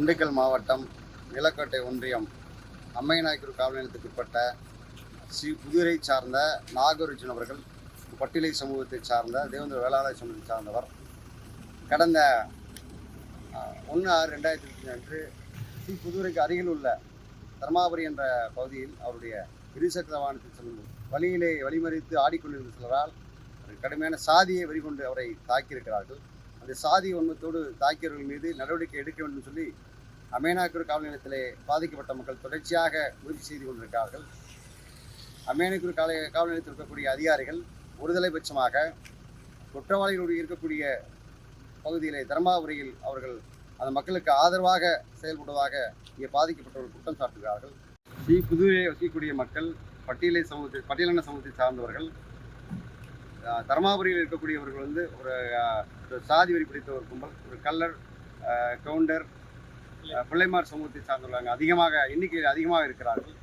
திண்டுக்கல் மாவட்டம் நிலக்கோட்டை ஒன்றியம் அம்மைநாயக்கர் காவல் நிலையத்துக்குட்பட்ட ஸ்ரீ புதுரை சார்ந்த நாகரிஜன் அவர்கள் பட்டியலை சமூகத்தை சார்ந்த தேவேந்திர வேளாளர் சமூகத்தை சார்ந்தவர். கடந்த ஒன்று ஆறு ரெண்டாயிரத்தி இருபத்தி அன்று ஸ்ரீ புதுரைக்கு அருகில் உள்ள தர்மாபுரி என்ற பகுதியில் அவருடைய இருசக்கர வாகனத்தில் செல்லும் வழியிலே வழிமறித்து ஆடிக்கொண்டிருந்த சிலரால் கடுமையான சாதியை வெறிகொண்டு அவரை தாக்கியிருக்கிறார்கள். இந்த சாதி உண்மத்தோடு தாக்கியவர்கள் மீது நடவடிக்கை எடுக்க வேண்டும் சொல்லி அமேனாக்கூர் காவல் நிலையத்திலே பாதிக்கப்பட்ட மக்கள் தொடர்ச்சியாக முயற்சி செய்து கொண்டிருக்கிறார்கள். அமேனாக்கூர் கால காவல் நிலையத்தில் இருக்கக்கூடிய அதிகாரிகள் ஒருதலை பட்சமாக குற்றவாளிகளுடைய இருக்கக்கூடிய பகுதியிலே தர்மாபுரியில் அவர்கள் அந்த மக்களுக்கு ஆதரவாக செயல்படுவதாக இங்கே பாதிக்கப்பட்டவர்கள் குற்றம் சாட்டுகிறார்கள். ஸ்ரீ புதுவையை வசிக்கக்கூடிய மக்கள் பட்டியலை சமூகத்தை பட்டியலின சமூகத்தை சார்ந்தவர்கள் தர்மாபுரியில் இருக்கக்கூடியவர்கள் வந்து ஒரு ஒரு சாதி வரி பிடித்த ஒரு கும்பல் ஒரு கல்லர் கவுண்டர் பிள்ளைமார் சமூகத்தை சார்ந்தவர்கள் அதிகமாக எண்ணிக்கையில் அதிகமாக இருக்கிறார்கள்.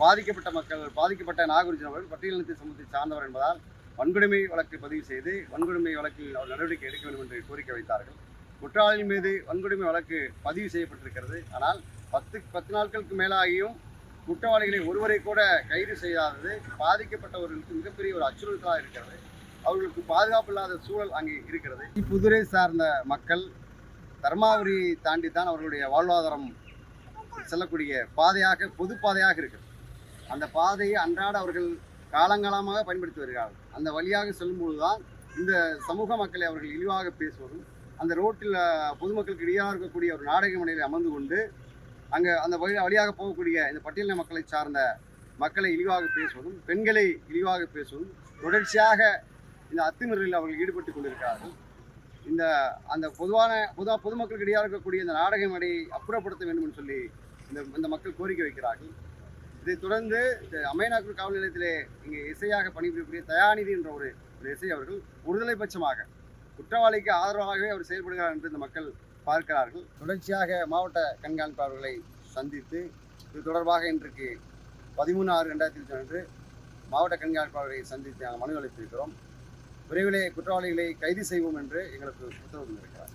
பாதிக்கப்பட்ட மக்கள் பாதிக்கப்பட்ட நாகரிஜன் அவர்கள் பட்டியலினத்தை சமூகத்தை சார்ந்தவர் என்பதால் வன்கொடுமை வழக்கு பதிவு செய்து வன்கொடுமை வழக்கில் அவர் நடவடிக்கை எடுக்க வேண்டும் என்று கோரிக்கை வைத்தார்கள். குற்றவாளி மீது வன்கொடுமை வழக்கு பதிவு செய்யப்பட்டிருக்கிறது. ஆனால் பத்து பத்து நாட்களுக்கு மேலாகியும் குற்றவாளிகளை ஒருவரை கூட கைது செய்யாதது பாதிக்கப்பட்டவர்களுக்கு மிகப்பெரிய ஒரு அச்சுறுத்தலாக இருக்கிறது. அவர்களுக்கு பாதுகாப்பு இல்லாத சூழல் அங்கே இருக்கிறது. புதுரை சார்ந்த மக்கள் தர்மாபுரி தாண்டி தான் அவர்களுடைய வாழ்வாதாரம் செல்லக்கூடிய பாதையாக பொது பாதையாக இருக்கிறது அந்த பாதையை அன்றாட அவர்கள் காலங்காலமாக பயன்படுத்தி வருகிறார்கள். அந்த வழியாக செல்லும்போது தான் இந்த சமூக மக்களை அவர்கள் இழிவாக பேசுவதும் அந்த ரோட்டில் பொதுமக்களுக்கு இடையாக இருக்கக்கூடிய ஒரு நாடக மனையில் அமர்ந்து கொண்டு அங்கே அந்த வழி வழியாக போகக்கூடிய இந்த பட்டியலின மக்களை சார்ந்த மக்களை இழிவாக பேசுவதும் பெண்களை இழிவாக பேசுவதும் தொடர்ச்சியாக இந்த அத்துமீறலில் அவர்கள் ஈடுபட்டு கொண்டிருக்கிறார்கள். இந்த அந்த பொதுவான பொதுவாக பொதுமக்களுக்கு இடையாக இருக்கக்கூடிய இந்த நாடக மேடையை அப்புறப்படுத்த வேண்டும் என்று சொல்லி இந்த இந்த மக்கள் கோரிக்கை வைக்கிறார்கள். இதைத் தொடர்ந்து இந்த அமையநாக்கூர் காவல் நிலையத்திலே இங்கே இசையாக பணிபுரியக்கூடிய தயாநிதி என்ற ஒரு ஒரு இசை அவர்கள் ஒருதலை பட்சமாக குற்றவாளிக்கு ஆதரவாகவே அவர் செயல்படுகிறார் என்று இந்த மக்கள் பார்க்கிறார்கள். தொடர்ச்சியாக மாவட்ட கண்காணிப்பாளர்களை சந்தித்து இது தொடர்பாக இன்றைக்கு பதிமூணு ஆறு ரெண்டாயிரத்தி இருபத்தி அன்று மாவட்ட கண்காணிப்பாளரை சந்தித்து நாங்கள் மனு அளித்திருக்கிறோம். விரைவிலே குற்றவாளிகளை கைது செய்வோம் என்று எங்களுக்கு உத்தரவு தந்திருக்கிறார்.